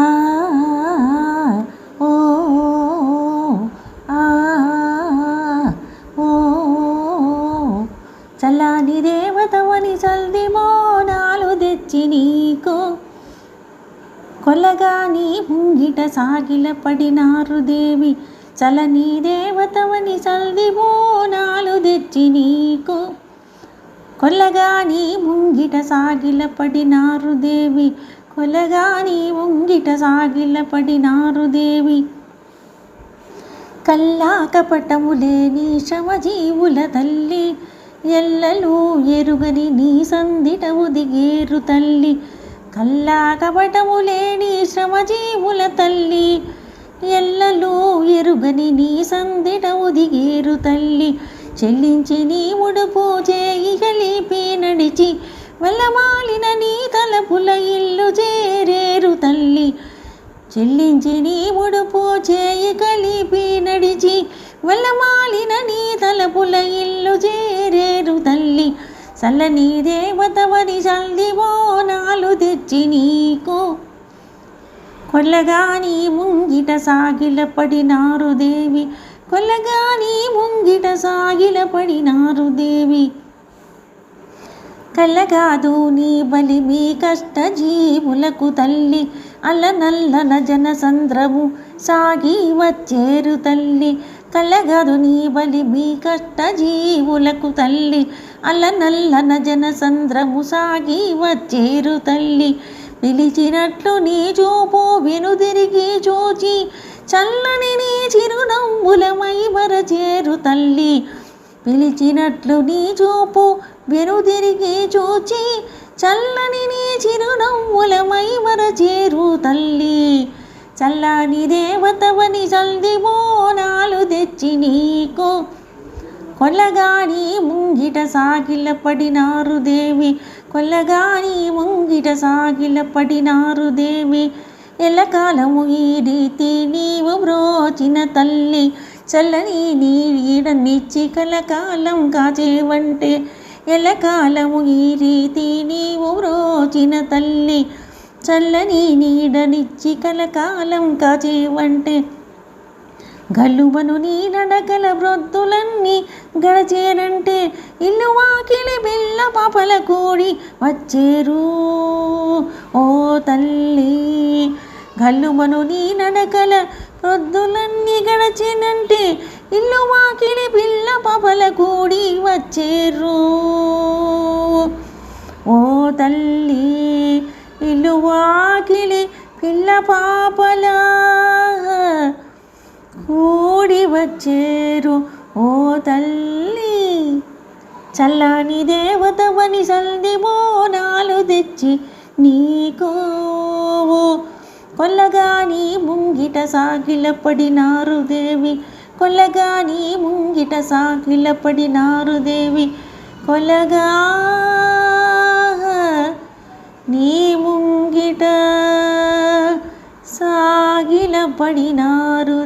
ఆ, ఓ, ఆ, ఓ, చల్లాని దేవతవని చల్ది మోనాలు తెచ్చి నీకు. కొలగాని ముంగిట సాగిల పడినారు దేవి. చలని దేవతవని చల్ది బోనాలు తెచ్చి నీకు. కొల్లగాని ముంగిట సాగిల పడినారు దేవి. కొలగాని ముంగిట సాగిల పడినారు దేవి. కల్లాకపటము లేని శ్రమజీవుల తల్లి. ఎల్లలు ఎరుగని నీ సందిట దిగేరు తల్లి. కల్లాకపటము లేని శ్రమజీవుల తల్లి. ఎల్లలు ఎరుగని నీ సందిట దిగేరు తల్లి. చెల్లించి నీ ముడుపు చేయి కలిపి నడిచి వెళ్ళమాలిన నీ తలపుల నీరు చేరేరు తల్లి. చెల్లించి నీ ముడుపు చేయి కలిపి నడిచి వెళ్ళమాలిన నీ తలపుల ఇల్లు చేరేరు తల్లి. చల్లని దేవతవని చల్లి బోనాలు తెచ్చి నీకు. కొల్లగాని ముంగిట సాగిల పడినారు దేవి. కొల్లగాని ముంగిట సాగిల పడినారు దేవి. కలగాదు నీ బలి మీ కష్ట జీవులకు తల్లి. అలనల్లన జన సంద్రము సాగి వచ్చేరు తల్లి. కలగదు నీ బలి మీ కష్ట జీవులకు తల్లి. అలనల్లన జన సంద్రము సాగి వచ్చేరు తల్లి. పిలిచినట్లు నీ చూపు వెనుదిరిగి చూచి. చల్లని నీ చిరునవ్వులమై మరచేరు తల్లి. పిలిచినట్లు నీ చూపు వెనుదిరిగి చూచి చల్లని నీ చిరునవ్వులమై మరచేరు తల్లి. చల్లని దేవతవని చల్ది బోనాలు తెచ్చి నీకు. కొల్లగాని ముంగిట సాగిల పడినారు దేవి. కొల్లగాని ముంగిట సాగిల పడినారు దేవి. ఎల్లకాలము ఈ రీతి నీవు బ్రోచిన తల్లి. చల్లని నీ కలకాలం కాచేవంటే ఎలకాలము ఈ రీతి నీవు బ్రోచిన తల్లి చల్లని నీడనిచ్చి కలకాలం కాచేవంటే. గలువను నీ నడకల వృద్ధులన్నీ గడచేరంటే ఇల్లు వాకిలి బిల్ల పాపల కూడి వచ్చేరు. ఓ తల్లి గల్లుమను నీ నడకల వృద్ధులన్నీ గడచేనంటే. ఇల్లు వాకిలి పిల్ల పాపల కూడి వచ్చేర్రు. ఓ తల్లి ఇల్లు వాకిలి పిల్ల పాపల కూడి వచ్చేరు ఓ తల్లి చల్లని దేవతవని సంధి బోనాలు తెచ్చి నీకో. కొల్లగాని ముంగిట సాగిల పడినారు దేవి. కొలగాని ముంగిట సాగిల పడినారు దేవి. కొలగా నీ ముంగిట సాగిల పడినారు